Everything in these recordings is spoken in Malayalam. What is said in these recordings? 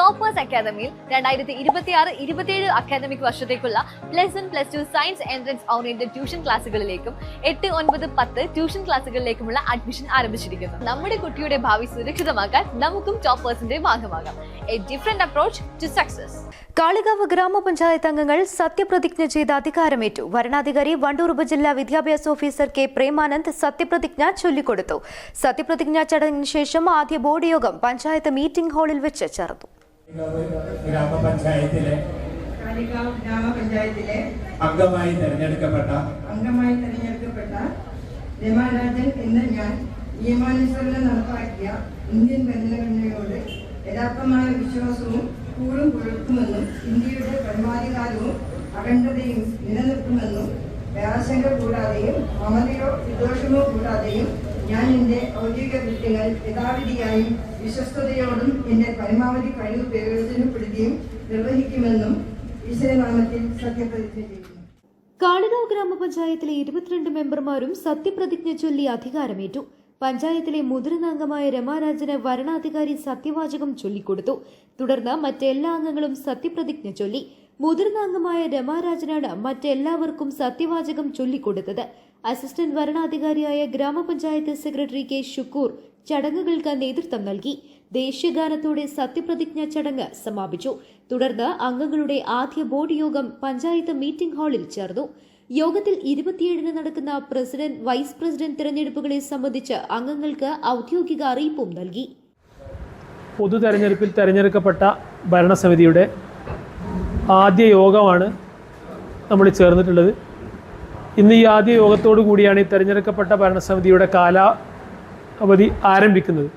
ടോപ്പേഴ്സ് അക്കാദമിയിൽ രണ്ടായിരത്തി ഇരുപത്തി ആറ് ഇരുപത്തിയേഴ് അക്കാദമിക് വർഷത്തേക്കുള്ള plus one plus two science entrance oriented tuition ക്ലാസ്സുകളിലേക്കും എട്ട് ഒൻപത് പത്ത് ട്യൂഷൻ ക്ലാസ്സുകളിലേക്കുമുള്ള അഡ്മിഷൻ ആരംഭിച്ചിരിക്കുന്നു. നമ്മുടെ കുട്ടിയുടെ ഭാവി സുരക്ഷിതമാക്കാൻ നമുക്കും ടോപ്പേഴ്സിന്റെ ഭാഗമാകാം. A different approach to success Kalikavu ഗ്രാമപഞ്ചായത്ത് അംഗങ്ങൾ സത്യപ്രതിജ്ഞ ചെയ്ത് അധികാരമേറ്റു. വരണാധികാരി വണ്ടൂർ ഉപജില്ലാ വിദ്യാഭ്യാസ ഓഫീസർ കെ പ്രേമാനന്ദ് സത്യപ്രതിജ്ഞ ചൊല്ലിക്കൊടുത്തു. സത്യപ്രതിജ്ഞാ ചടങ്ങിന് ശേഷം ആദ്യ ബോർഡ് യോഗം പഞ്ചായത്ത് മീറ്റിംഗ് ഹാളിൽ വെച്ച് ചേർന്നു. ഗ്രാമപഞ്ചായത്തിലെ ഗ്രാമപഞ്ചായത്തിലെ അംഗമായി തെരഞ്ഞെടുക്കപ്പെട്ട അംഗമായി തെരഞ്ഞെടുക്കപ്പെട്ട രമാരാജൻ എന്ന ഞാൻ നിയമാനുസരണം നടപ്പാക്കിയ ഇന്ത്യൻ ഭരണഘടനയോട് യഥാർത്ഥമായ വിശ്വാസവും കൂടും പുലർത്തുമെന്നും ഇന്ത്യയുടെ പരമാധികാരവും അഖണ്ഡതയും നിലനിർത്തുമെന്നും ആശങ്ക കൂടാതെയും മമതയോ വിദോഷമോ കൂടാതെയും ഞാൻ എന്റെ ഔദ്യോഗിക കൃത്യങ്ങൾ യഥാവിധിയായി വിശ്വസ്തയോടും എന്റെ പരമാവധി കഴിവ് പ്രയോജനപ്പെടുത്തിയും നിർവഹിക്കുമെന്നും ഈശ്വരനാമത്തിൽ സത്യപ്രതിജ്ഞ ചെയ്യുന്നു. കാളികാവ് ഗ്രാമപഞ്ചായത്തിലെ ഇരുപത്തിരണ്ട് മെമ്പർമാരും സത്യപ്രതിജ്ഞ ചൊല്ലി അധികാരമേറ്റു. പഞ്ചായത്തിലെ മുതിർന്ന അംഗമായ രമാരാജന് വരണാധികാരി സത്യവാചകം ചൊല്ലിക്കൊടുത്തു. തുടർന്ന് മറ്റെല്ലാ അംഗങ്ങളും സത്യപ്രതിജ്ഞ ചൊല്ലി. മുതിർന്ന അംഗമായ രമാരാജനാണ് മറ്റെല്ലാവർക്കും സത്യവാചകം ചൊല്ലിക്കൊടുത്തത്. അസിസ്റ്റന്റ് വരണാധികാരിയായ ഗ്രാമപഞ്ചായത്ത് സെക്രട്ടറി കെ ഷുക്കൂർ ചടങ്ങുകൾക്ക് നേതൃത്വം നൽകി. ദേശീയഗാനത്തോടെ സത്യപ്രതിജ്ഞ ചടങ്ങ് സമാപിച്ചു. തുടർന്ന് അംഗങ്ങളുടെ ആദ്യ ബോർഡ് യോഗം പഞ്ചായത്ത് മീറ്റിംഗ് ഹാളിൽ ചേർന്നു. യോഗത്തിൽ ഇരുപത്തിയേഴിന് നടക്കുന്ന പ്രസിഡന്റ് വൈസ് പ്രസിഡന്റ് തിരഞ്ഞെടുപ്പുകളെ സംബന്ധിച്ച് അംഗങ്ങൾക്ക് ഔദ്യോഗിക അറിയിപ്പും നൽകി. പൊതു തെരഞ്ഞെടുപ്പിൽ തെരഞ്ഞെടുക്കപ്പെട്ട ഭരണസമിതിയുടെ ആദ്യ യോഗമാണ് നമ്മൾ ചേർന്നിട്ടുള്ളത്. ഇന്ന് ഈ ആദ്യ യോഗത്തോടു കൂടിയാണ് ഈ തെരഞ്ഞെടുക്കപ്പെട്ട ഭരണസമിതിയുടെ കാലാവധി ആരംഭിക്കുന്നത്.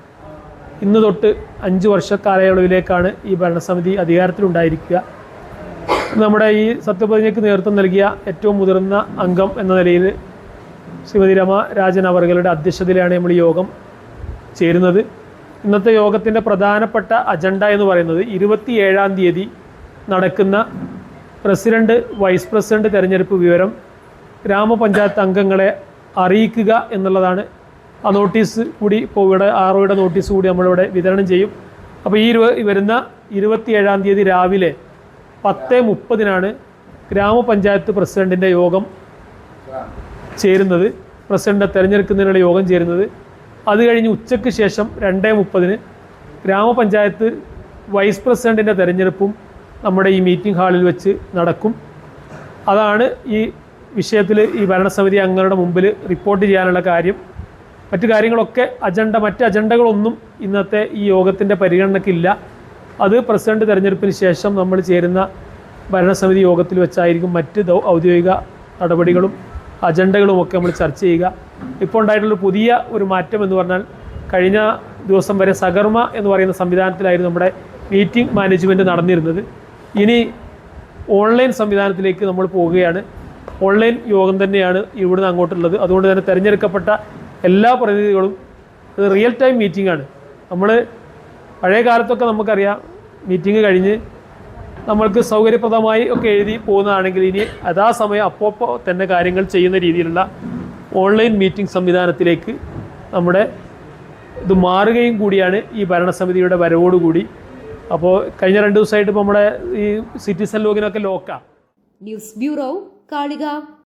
ഇന്ന് തൊട്ട് അഞ്ച് വർഷ കാലയളവിലേക്കാണ് ഈ ഭരണസമിതി അധികാരത്തിലുണ്ടായിരിക്കുക. നമ്മുടെ ഈ സത്യപ്രതിജ്ഞയ്ക്ക് നേതൃത്വം നൽകിയ ഏറ്റവും മുതിർന്ന അംഗം എന്ന നിലയിൽ ശ്രീമതി രമ രാജൻ അവറുകളുടെ അധ്യക്ഷതയിലാണ് നമ്മൾ ഈ യോഗം ചേരുന്നത്. ഇന്നത്തെ യോഗത്തിന്റെ പ്രധാനപ്പെട്ട അജണ്ട എന്ന് പറയുന്നത് ഇരുപത്തിയേഴാം തീയതി നടക്കുന്ന പ്രസിഡന്റ് വൈസ് പ്രസിഡന്റ് തെരഞ്ഞെടുപ്പ് വിവരം ഗ്രാമപഞ്ചായത്ത് അംഗങ്ങളെ അറിയിക്കുക എന്നുള്ളതാണ്. ആ നോട്ടീസ് കൂടി ഇപ്പോൾ ഇവിടെ ആറോയുടെ നോട്ടീസ് കൂടി നമ്മളിവിടെ വിതരണം ചെയ്യും. അപ്പോൾ ഈ വരുന്ന ഇരുപത്തിയേഴാം തീയതി രാവിലെ പത്ത് മുപ്പതിനാണ് ഗ്രാമപഞ്ചായത്ത് പ്രസിഡന്റിന്റെ യോഗം ചേരുന്നത്. പ്രസിഡന്റെ തിരഞ്ഞെടുക്കുന്നതിനുള്ള യോഗം ചേരുന്നത്. അത് കഴിഞ്ഞ് ഉച്ചയ്ക്ക് ശേഷം രണ്ട് മുപ്പതിന് ഗ്രാമപഞ്ചായത്ത് വൈസ് പ്രസിഡന്റിന്റെ തെരഞ്ഞെടുപ്പും നമ്മുടെ ഈ മീറ്റിംഗ് ഹാളിൽ വെച്ച് നടക്കും. അതാണ് ഈ വിഷയത്തിൽ ഈ ഭരണസമിതി അംഗങ്ങളുടെ മുമ്പിൽ റിപ്പോർട്ട് ചെയ്യാനുള്ള കാര്യം. മറ്റു കാര്യങ്ങളൊക്കെ അജണ്ട മറ്റ് അജണ്ടകളൊന്നും ഇന്നത്തെ ഈ യോഗത്തിന്റെ പരിഗണനയ്ക്കില്ല അത് പ്രസിഡന്റ് തെരഞ്ഞെടുപ്പിന് ശേഷം നമ്മൾ ചേരുന്ന ഭരണസമിതി യോഗത്തിൽ വെച്ചായിരിക്കും മറ്റ് ഔദ്യോഗിക നടപടികളും അജണ്ടകളും ഒക്കെ നമ്മൾ ചർച്ച ചെയ്യുക. ഇപ്പോൾ ഉണ്ടായിട്ടുള്ള പുതിയ ഒരു മാറ്റം എന്ന് പറഞ്ഞാൽ കഴിഞ്ഞ ദിവസം വരെ സകർമ്മ എന്ന് പറയുന്ന സംവിധാനത്തിലായിരുന്നു നമ്മുടെ മീറ്റിംഗ് മാനേജ്മെന്റ് നടന്നിരുന്നത്. ഇനി ഓൺലൈൻ സംവിധാനത്തിലേക്ക് നമ്മൾ പോവുകയാണ്. ഓൺലൈൻ യോഗം തന്നെയാണ് ഇവിടുന്ന് അങ്ങോട്ടുള്ളത്. അതുകൊണ്ട് തന്നെ തിരഞ്ഞെടുക്കപ്പെട്ട എല്ലാ പ്രതിനിധികളും ഇത് റിയൽ ടൈം മീറ്റിംഗ് ആണ്. നമ്മൾ പഴയ കാലത്തൊക്കെ നമുക്കറിയാം മീറ്റിംഗ് കഴിഞ്ഞ് നമ്മൾക്ക് സൗകര്യപ്രദമായി ഒക്കെ എഴുതി പോകുന്നതാണെങ്കിൽ ഇനി അതാ സമയം അപ്പോപ്പോ തന്നെ കാര്യങ്ങൾ ചെയ്യുന്ന രീതിയിലുള്ള ഓൺലൈൻ മീറ്റിംഗ് സംവിധാനത്തിലേക്ക് നമ്മുടെ ഇത് മാറുകയും കൂടിയാണ് ഈ ഭരണസമിതിയുടെ വരവോടുകൂടി. അപ്പോൾ കഴിഞ്ഞ രണ്ട് ദിവസമായിട്ട് ഇപ്പോൾ നമ്മുടെ ഈ സിറ്റിസൺ ലോഗിനൊക്കെ ലോക്കാണ് ന്യൂസ് ബ്യൂറോ കാളികാവ്.